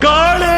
காளே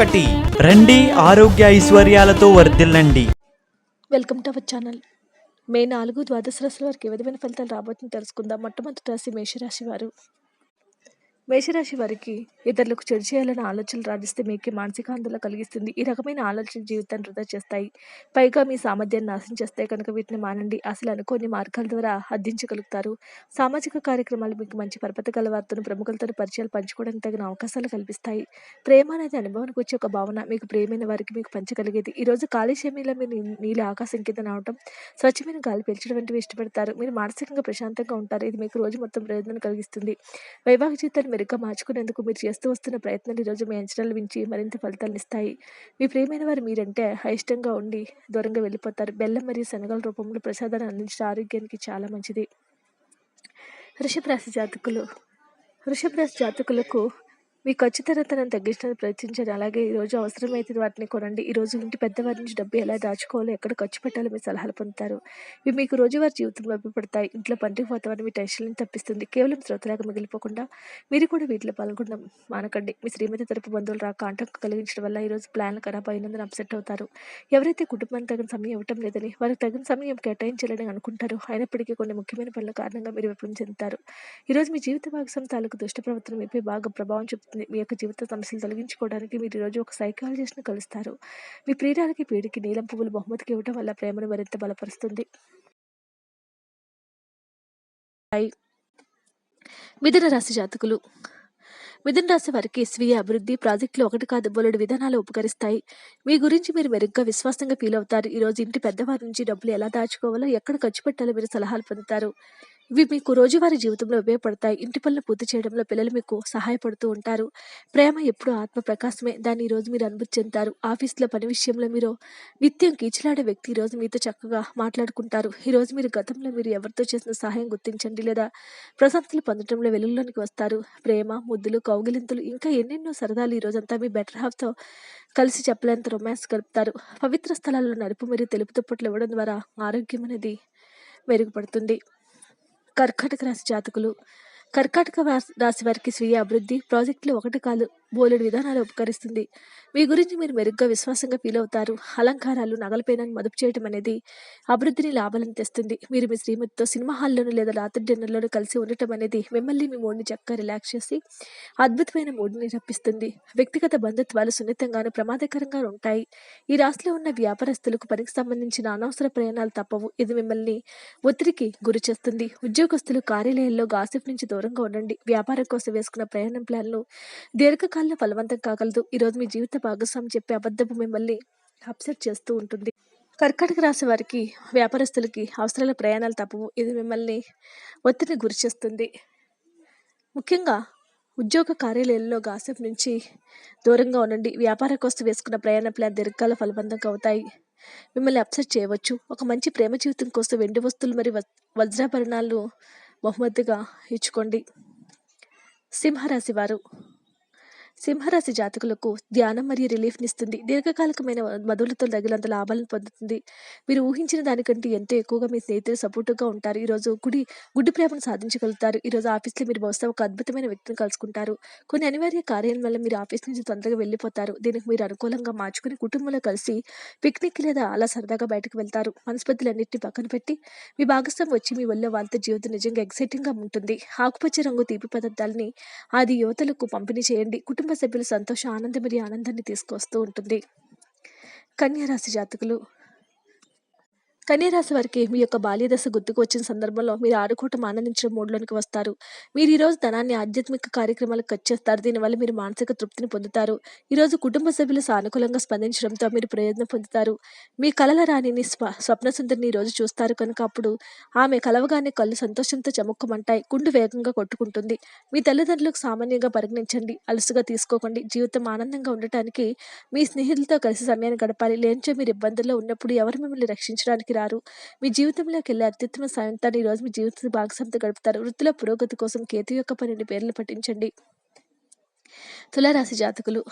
ఒకటి. రండి ఆరోగ్య ఐశ్వర్యాలతో వర్ధిల్లండి. Welcome to our channel. May నాలుగు ద్వాదశ రాశుల వారికి ఏ విధమైన ఫలితాలు రాబోతుందో తెలుసుకుందాం. మొట్టమొదటి రాశి మేషరాశి వారు. మేషరాశి వారికి ఇతరులకు చెడు చేయాలనే ఆలోచనలు రాజిస్తే మీకు మానసిక ఆందోళన కలిగిస్తుంది. ఈ రకమైన ఆలోచనలు జీవితాన్ని వృధా చేస్తాయి. పైగా మీ సామర్థ్యాన్ని నాశనం చేస్తాయి. కనుక వీటిని మానండి. అసలు అనుకోని మార్గాల ద్వారా అర్థించగలుగుతారు సామాజిక కార్యక్రమాలు మీకు మంచి పరపతి గల వార్తను ప్రముఖులతో పరిచయాలు పంచుకోవడానికి తగిన అవకాశాలు కల్పిస్తాయి. ప్రేమ అనేది అనుభవానికి వచ్చే ఒక భావన. మీకు ప్రేమైన వారికి మీకు పంచగలిగేది ఈ రోజు ఖాళీ సమయంలో మీరు నీ- ఆకాశం కింద నావటం స్వచ్ఛమైన గాలి పీల్చడం వంటివి ఇష్టపడతారు. మీరు మానసికంగా ప్రశాంతంగా ఉంటారు. ఇది మీకు రోజు మొత్తం ప్రయోజనం కలిగిస్తుంది. వైవాహిక జీవితాన్ని మెరుగ్గా మార్చుకునేందుకు మీరు చేస్తూ వస్తున్న ప్రయత్నాలు ఈరోజు మీ అంచనాలు మించి మరింత ఫలితాలను ఇస్తాయి. మీ ప్రియమైన వారు మీరంటే అయిష్టంగా ఉండి దూరంగా వెళ్ళిపోతారు. బెల్లం మరియు శనగల రూపంలో ప్రసాదాన్ని అందించడం ఆరోగ్యానికి చాలా మంచిది. వృషభ రాశి జాతకులు వృషభ రాశి జాతకులకు మీ ఖచ్చితనతను తగ్గించడానికి ప్రయత్నించండి అలాగే ఈ రోజు అవసరమైతే వాటిని కొనండి. ఈ రోజు ఇంటి పెద్దవారి నుంచి డబ్బు ఎలా దాచుకోవాలో ఎక్కడ ఖర్చు పెట్టాలో మీ సలహాలు పొందుతారు. ఇవి మీకు రోజువారి జీవితంలో ఉపయోగపడతాయి. ఇంట్లో పండుగ వాతావరణం మీ టెన్షన్లను తప్పిస్తుంది. కేవలం శ్రోతలాగా మిగిలిపోకుండా మీరు కూడా వీటిలో పాల్గొనడం మానకండి. మీ శ్రీమతి తరపు బంధువులు రాక ఆటంకం కలిగించడం వల్ల ఈ రోజు ప్లాన్లు ఖరాబ్ అయినందున అప్సెట్ అవుతారు. ఎవరైతే కుటుంబానికి తగిన సమయం ఇవ్వటం లేదని వారికి తగిన సమయం కేటాయించాలని అనుకుంటారో. అయినప్పటికీ కొన్ని ముఖ్యమైన పనుల కారణంగా మీరు విఫలం చెందుతారు. ఈరోజు మీ జీవిత భాగస్వామి తాలూకు దుష్ట ప్రవర్తన మీపై బాగా ప్రభావం చూపుతుంది. మీ యొక్క జీవిత సమస్యలు తొలగించుకోవడానికి మీరు ఈరోజు ఒక సైకాలజిస్ట్ని కలుస్తారు. మీ ప్రియురాలకి పీడికి నీలం పువ్వులు బహుమతికి ఇవ్వడం వల్ల ప్రేమను మరింత బలపరుస్తుంది. మిథున రాశి జాతకులు. మిథున రాశి వారికి స్వీయ అభివృద్ధి ప్రాజెక్టులు ఒకటి కాదు బోలెడు విధానాలు ఉపకరిస్తాయి. మీ గురించి మీరు మెరుగ్గా విశ్వాసంగా ఫీల్ అవుతారు. ఈ రోజు ఇంటి పెద్దవారి నుంచి డబ్బులు ఎలా దాచుకోవాలో ఎక్కడ ఖర్చు పెట్టాలో మీరు సలహాలు పొందుతారు. ఇవి మీకు రోజువారీ జీవితంలో ఉపయోగపడతాయి. ఇంటి పనులు పూర్తి చేయడంలో పిల్లలు మీకు సహాయపడుతూ ఉంటారు. ప్రేమ ఎప్పుడూ ఆత్మ ప్రకాశమే. దాన్ని ఈరోజు రోజు మీరు అనుభూతి చెందుతారు. ఆఫీస్లో పని విషయంలో మీరు నిత్యం కీచులాడే వ్యక్తి ఈ రోజు మీతో చక్కగా మాట్లాడుకుంటారు. ఈరోజు మీరు గతంలో మీరు ఎవరితో చేసిన సహాయం గుర్తించండి లేదా ప్రశంసలు పొందడంలో వెలుగులోనికి వస్తారు. ప్రేమ ముద్దులు కౌగిలింతులు ఇంకా ఎన్నెన్నో సరదాలు ఈ రోజంతా మీ బెటర్ హాఫ్తో కలిసి చెప్పలేంత రొమాన్స్ గడుపుతారు. పవిత్ర స్థలాల్లో నడుపు మరియు తెలుపు దుప్పట్లు ఇవ్వడం ద్వారా ఆరోగ్యం అనేది మెరుగుపడుతుంది. కర్కాటక రాశి జాతకులు. కర్కాటక రాశి- వారికి స్వీయ అభివృద్ధి ప్రాజెక్టులు ఒకటి కాదు. బోలెడు విధానాలు ఉపకరిస్తుంది. మీ గురించి మీరు మెరుగ్గా విశ్వాసంగా ఫీల్ అవుతారు. అలంకారాలు నగలపైన మదుపు చేయడం అనేది అభివృద్ధిని లాభాలను తెస్తుంది. మీరు మీ శ్రీమతితో సినిమా హాల్లోనూ లేదా రాత్రి డిన్నర్లోనూ కలిసి ఉండటం అనేది మిమ్మల్ని మీ మూడ్ని చక్కగా రిలాక్స్ చేసి అద్భుతమైన మూడ్ని రప్పిస్తుంది. వ్యక్తిగత బంధుత్వాలు సున్నితంగాను ప్రమాదకరంగా ఉంటాయి. ఈ రాశిలో ఉన్న వ్యాపారస్తులకు పనికి సంబంధించిన అనవసర ప్రయాణాలు తప్పవు. ఇది మిమ్మల్ని ఒత్తిడికి గురి చేస్తుంది. ఉద్యోగస్తులు కార్యాలయాల్లో గాసిప్ నుంచి దూరంగా ఉండండి. వ్యాపారం కోసం వేసుకున్న ప్రయాణం ప్లాన్లు దీర్ఘకాలంలో ఫలవంతం కాగలదు. ఈరోజు మీ జీవిత భాగస్వామి చెప్పే అబద్ధపు మిమ్మల్ని అప్సెట్ చేస్తూ ఉంటుంది. కర్కాటక రాశి వారికి వ్యాపారస్తులకి అవసరాల ప్రయాణాలు తప్పవు. ఇది మిమ్మల్ని ఒత్తిడిని గురి చేస్తుంది. ముఖ్యంగా ఉద్యోగ కార్యాలయాల్లో గాసిప్ నుంచి దూరంగా ఉండండి. వ్యాపార కోసం వేసుకున్న ప్రయాణ ప్లాన్ దీర్ఘకాల ఫలవంతంగా అవుతాయి. మిమ్మల్ని అప్సెట్ చేయవచ్చు. ఒక మంచి ప్రేమ జీవితం కోసం వెండి వస్తువులు మరియు వజ్రాభరణాలు బహుమతిగా ఇచ్చుకోండి. సింహరాశి వారు సింహరాశి జాతకులకు ధ్యానం మరియు రిలీఫ్ని ఇస్తుంది. దీర్ఘకాలికమైన మధులతో తగినంత లాభాలను పొందుతుంది. మీరు ఊహించిన దానికంటే ఎంతో ఎక్కువగా మీ స్నేహితులు సపోర్టుగా ఉంటారు. ఈరోజు గుడి గుడ్డి ప్రేమను సాధించగలుగుతారు. ఈరోజు ఆఫీస్లో మీరు బహుశా ఒక అద్భుతమైన వ్యక్తిని కలుసుకుంటారు. కొన్ని అనివార్య కార్యాల వల్ల మీరు ఆఫీస్ నుంచి తొందరగా వెళ్ళిపోతారు. దీనికి మీరు అనుకూలంగా మార్చుకుని కుటుంబంలో కలిసి పిక్నిక్ లేదా అలా సరదాగా బయటకు వెళ్తారు. మనస్పతులన్నింటినీ పక్కన పెట్టి మీ భాగస్వామి వచ్చి మీ వల్ల వాళ్ళతో జీవితం నిజంగా ఎక్సైటింగ్గా ఉంటుంది. ఆకుపచ్చ రంగు తీపి పదార్థాలని అది యువతలకు పంపిణీ చేయండి. కుటుంబ సభ్యులు సంతోష ఆనందమిరి ఆనందాన్ని తీసుకొస్తూ ఉంటుంది. కన్యారాశి జాతకులు కన్యరాశి వారికి మీ యొక్క బాల్య దశ గుర్తుకు వచ్చిన సందర్భంలో మీరు ఆడుకోవటం ఆనందించిన మూడ్లోనికి వస్తారు. మీరు ఈరోజు ధనాన్ని ఆధ్యాత్మిక కార్యక్రమాలకు ఖర్చు చేస్తారు. దీనివల్ల మీరు మానసిక తృప్తిని పొందుతారు. ఈరోజు కుటుంబ సభ్యులు సానుకూలంగా స్పందించడంతో మీరు ప్రయోజనం పొందుతారు. మీ కలల రాణిని స్వ స్వప్న సుందరిని రోజు చూస్తారు కనుక అప్పుడు ఆమె కలవగానే కళ్ళు సంతోషంతో చముక్కుమంటాయి. గుండు వేగంగా కొట్టుకుంటుంది. మీ తల్లిదండ్రులకు సామాన్యంగా పరిగణించండి. అలసుగా తీసుకోకండి. జీవితం ఆనందంగా ఉండటానికి మీ స్నేహితులతో కలిసి సమయాన్ని గడపాలి. లేనిచో మీరు ఇబ్బందుల్లో ఉన్నప్పుడు ఎవరు మిమ్మల్ని రక్షించడానికి రారు మీ జీవితంలోకి వెళ్ళే అత్యుత్తమ సాయంత్రాన్ని ఈ రోజు మీ జీవిత భాగస్వామితో గడుపుతారు. వృత్తిలో పురోగతి కోసం కేతు యొక్క పన్నెండు పేర్లు పఠించండి. తులారాశి జాతకులు.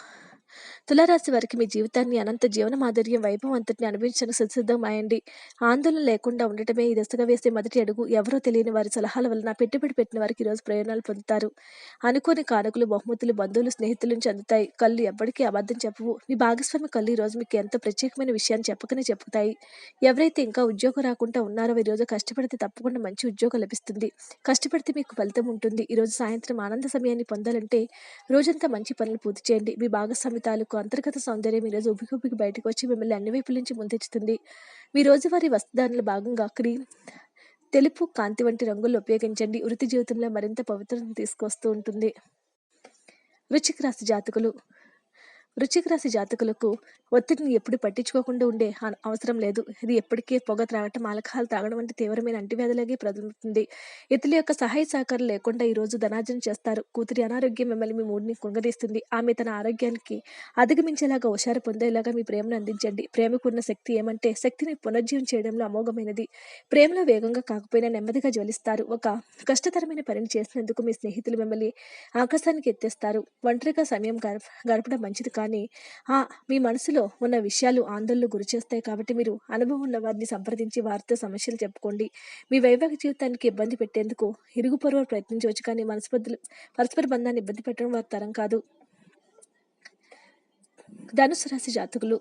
తులారాశి వారికి మీ జీవితాన్ని అనంత జీవన మాధుర్యం వైభవం అంతటిని అనుభవించడానికి అయండి ఆందోళన లేకుండా ఉండటమే ఈ దశగా వేసే మొదటి అడుగు. ఎవరో తెలియని వారి సలహాల వలన పెట్టుబడి పెట్టిన వారికి ఈరోజు ప్రయోజనాలు పొందుతారు. అనుకోని కానుకలు బహుమతులు బంధువులు స్నేహితుల నుంచి అందుతాయి. కళ్ళు ఎప్పటికీ అబద్ధం చెప్పవు. మీ భాగస్వామి కళ్ళు ఈరోజు రోజు మీకు ఎంత ప్రత్యేకమైన విషయాన్ని చెప్పకనే చెప్పుతాయి ఎవరైతే ఇంకా ఉద్యోగం రాకుండా ఉన్నారో ఈరోజు రోజు కష్టపడితే తప్పకుండా మంచి ఉద్యోగం లభిస్తుంది. కష్టపడితే మీకు ఫలితం ఉంటుంది. ఈరోజు సాయంత్రం ఆనంద సమయాన్ని పొందాలంటే రోజంతా మంచి పనులు పూర్తి చేయండి. మీ భాగస్వామి తాలూకు అంతర్గత సౌందర్యం ఈరోజు రోజు ఉబ్బికి బయటకు వచ్చి మిమ్మల్ని అన్ని వైపుల నుంచి ముందెచ్చుతుంది మీ రోజువారీ వస్త్రధారణలో భాగంగా క్రీమ్ తెలుపు కాంతి వంటి రంగులు ఉపయోగించండి. వృత్తి జీవితంలో మరింత పవిత్రతను తీసుకొస్తూ ఉంటుంది. వృచ్చిక రాశి జాతకులు వృశ్చిక రాశి జాతకులకు ఒత్తిడిని ఎప్పుడు పట్టించుకోకుండా ఉండే అవసరం లేదు. ఇది ఎప్పటికే పొగ త్రాగటం ఆల్కహాల్ తాగడం వంటి తీవ్రమైన అంటివ్యాధులకి ప్రదలుతుంది ఇతరుల యొక్క సహాయ సహకారం లేకుండా ఈరోజు ధనార్జన చేస్తారు. కూతురి అనారోగ్యం మిమ్మల్ని మీ మూడిని కుంగదీస్తుంది. ఆమె తన ఆరోగ్యానికి అధిగమించేలాగా హుషారు పొందేలాగా మీ ప్రేమను అందించండి. ప్రేమకున్న శక్తి ఏమంటే శక్తిని పునర్జీవం చేయడంలో అమోఘమైనది. ప్రేమలో వేగంగా కాకపోయినా నెమ్మదిగా జ్వలిస్తారు. ఒక కష్టతరమైన పనిని చేసినందుకు మీ స్నేహితులు మిమ్మల్ని ఆకాశానికి ఎత్తేస్తారు. ఒంటరిగా సమయం గడప గడపడం మంచిది కాదు. కానీ ఆ మీ మనసులో ఉన్న విషయాలు ఆందోళనలు గురిచేస్తాయి కాబట్టి మీరు అనుభవం ఉన్న వారిని సంప్రదించి వారితో సమస్యలు చెప్పుకోండి. మీ వైవాహిక జీవితానికి ఇబ్బంది పెట్టేందుకు ఇరుగు పొరుగు ప్రయత్నించవచ్చు కానీ మనస్పద్దులు పరస్పర బంధాన్ని ఇబ్బంది పెట్టడం వారి తరం కాదు. ధనుసు రాశి జాతకులు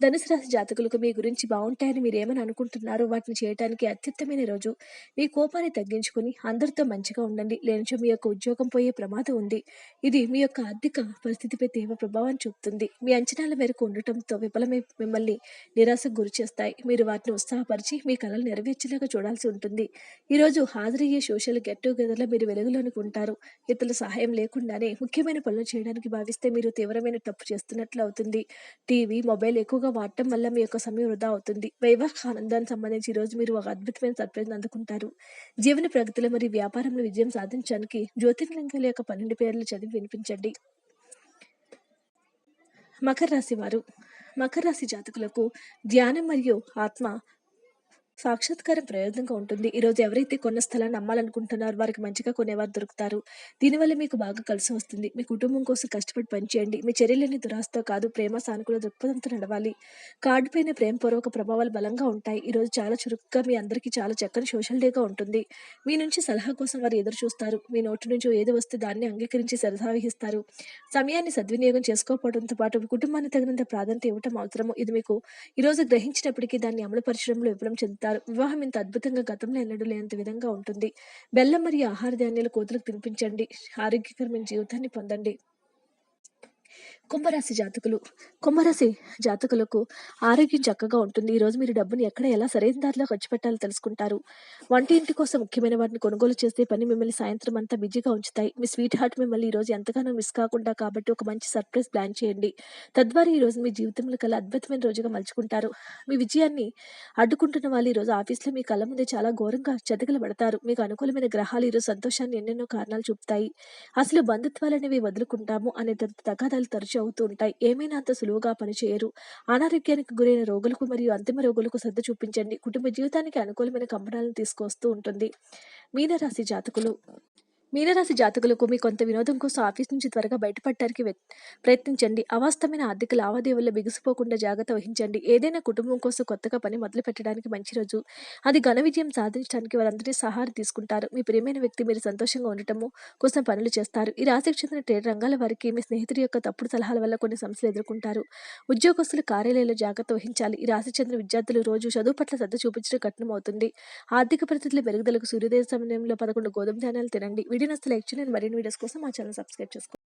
ధనుసు రాశి జాతకులకు మీ గురించి బాగుంటాయని మీరు ఏమని అనుకుంటున్నారో? వాటిని చేయడానికి అత్యుత్తమైన రోజు. మీ కోపాన్ని తగ్గించుకుని అందరితో మంచిగా ఉండండి. లేనిచో మీ యొక్క ఉద్యోగం పోయే ప్రమాదం ఉంది. ఇది మీ యొక్క ఆర్థిక పరిస్థితిపై తీవ్ర ప్రభావం చూపుతుంది. మీ అంచనాల మేరకు ఉండటంతో విఫలమై మిమ్మల్ని నిరాశకు గురి చేస్తాయి. మీరు వాటిని ఉత్సాహపరిచి మీ కళలు నెరవేర్చేలాగా చూడాల్సి ఉంటుంది. ఈరోజు హాజరయ్యే సోషల్ గెట్ టుగెదర్లో మీరు వెలుగులోనికి ఉంటారు. ఇతరుల సహాయం లేకుండానే ముఖ్యమైన పనులు చేయడానికి భావిస్తే మీరు తీవ్రమైన తప్పు చేస్తున్నట్లు అవుతుంది. టీవీ మొబైల్ ఎక్కువగా వాడటం వల్ల మీ యొక్క సమయం వృధా అవుతుంది. వైవాహిక ఆనందానికి సంబంధించి ఈరోజు మీరు ఒక అద్భుతమైన సర్ప్రైజ్ అందుకుంటారు. జీవన ప్రగతిలో మరియు వ్యాపారంలో విజయం సాధించడానికి జ్యోతిర్లింగాల యొక్క పన్నెండు పేర్లు చదివి వినిపించండి. మకర రాశి వారు. మకర రాశి జాతకులకు ధ్యానం మరియు ఆత్మ సాక్షాత్కారం ప్రయోజనంగా ఉంటుంది. ఈరోజు ఎవరైతే కొన్న స్థలాన్ని అమ్మాలనుకుంటున్నారో వారికి మంచిగా కొనేవారు దొరుకుతారు. దీనివల్ల మీకు బాగా కలిసి వస్తుంది. మీ కుటుంబం కోసం కష్టపడి పనిచేయండి. మీ చర్యలని దురాస్తో కాదు ప్రేమ సానుకూల దృక్పథంతో నడవాలి. కార్డు పైన ప్రేమపూర్వక ప్రభావాలు బలంగా ఉంటాయి. ఈరోజు చాలా చురుకుగా మీ అందరికీ చాలా చక్కని సోషల్ డేగా ఉంటుంది. మీ నుంచి సలహా కోసం వారు ఎదురు చూస్తారు. మీ నోటి నుంచి ఏది వస్తే దాన్ని అంగీకరించి సరసావహిస్తారు సమయాన్ని సద్వినియోగం చేసుకోకపోవడంతో పాటు మీ కుటుంబానికి తగినంత ప్రాధాన్యత ఇవ్వటం అవసరము. ఇది మీకు ఈరోజు గ్రహించినప్పటికీ దాన్ని అమలుపరచడంలో విఫలం చెందుతారు. వివాహం ఇంత అద్భుతంగా గతంలో ఎన్నడూ లేనంత విధంగా ఉంటుంది. బెల్లం మరియు ఆహార ధాన్యాలు కోతులకు తినిపించండి. ఆరోగ్యకరమైన జీవితాన్ని పొందండి. కుంభరాశి జాతకులు కుంభరాశి జాతకులకు ఆరోగ్యం చక్కగా ఉంటుంది. ఈ రోజు మీరు డబ్బుని ఎక్కడ ఎలా సరైన దారిలో ఖర్చు పెట్టాలో తెలుసుకుంటారు. వంట ఇంటి కోసం ముఖ్యమైన వాటిని కొనుగోలు చేసే పని మిమ్మల్ని సాయంత్రం అంతా బిజీగా ఉంచుతాయి. మీ స్వీట్ హార్ట్ మిమ్మల్ని ఈ రోజు ఎంతగానో మిస్ కాకుండా కాబట్టి ఒక మంచి సర్ప్రైజ్ ప్లాన్ చేయండి. తద్వారా ఈ రోజు మీ జీవితంలో కల అద్భుతమైన రోజుగా మలుచుకుంటారు. మీ విజయాన్ని అడ్డుకుంటున్న వాళ్ళు ఈ రోజు ఆఫీస్లో మీ కళ్ళ ముందే చాలా ఘోరంగా చతికిలబడతారు మీకు అనుకూలమైన గ్రహాలు ఈరోజు సంతోషాన్ని ఎన్నెన్నో కారణాలు చూపుతాయి. అసలు బంధుత్వాలు అనేవి వదులుకుంటాము అనే తగాదాలు తగాదాలు తరచూ అవుతూ ఉంటాయి. ఏమైనా అంత సులువుగా పనిచేయరు. అనారోగ్యానికి గురైన రోగులకు మరియు అంతిమ రోగులకు శ్రద్ధ చూపించండి. కుటుంబ జీవితానికి అనుకూలమైన కంపనాలను తీసుకొస్తూ ఉంటుంది. మీనరాశి జాతకులు మీనరాశి జాతకులకు మీ కొంత వినోదం కోసం ఆఫీస్ నుంచి త్వరగా బయటపడటానికి ప్రయత్నించండి. అవాస్తవమైన ఆర్థిక లావాదేవీల్లో బిగుసిపోకుండా జాగ్రత్త వహించండి. ఏదైనా కుటుంబం కోసం కొత్తగా పని మొదలు పెట్టడానికి మంచి రోజు. అది ఘన విజయం సాధించడానికి వారందరినీ సహాయం తీసుకుంటారు. మీ ప్రియమైన వ్యక్తి మీరు సంతోషంగా ఉండటము కోసం పనులు చేస్తారు. ఈ రాశికి చెందిన ట్రేడ్ రంగాల వారికి మీ స్నేహితుడి యొక్క తప్పుడు సలహాల వల్ల కొన్ని సమస్యలు ఎదుర్కొంటారు. ఉద్యోగస్తులు కార్యాలయంలో జాగ్రత్త వహించాలి. ఈ రాశికి చెందిన విద్యార్థులు రోజు చదువు పట్ల శ్రద్ధ చూపించడం కఠినమవుతుంది. ఆర్థిక పరిస్థితుల మెరుగుదలకు సూర్యోదయ సమయంలో పదకొండు గోధుమ ధాన్యాలు తినండి. వీడియో నస్తే లైక్ చేయండి మరిన్ని వీడియోస్ కోసం మా ఛానల్ సబ్స్క్రైబ్ చేసుకోండి.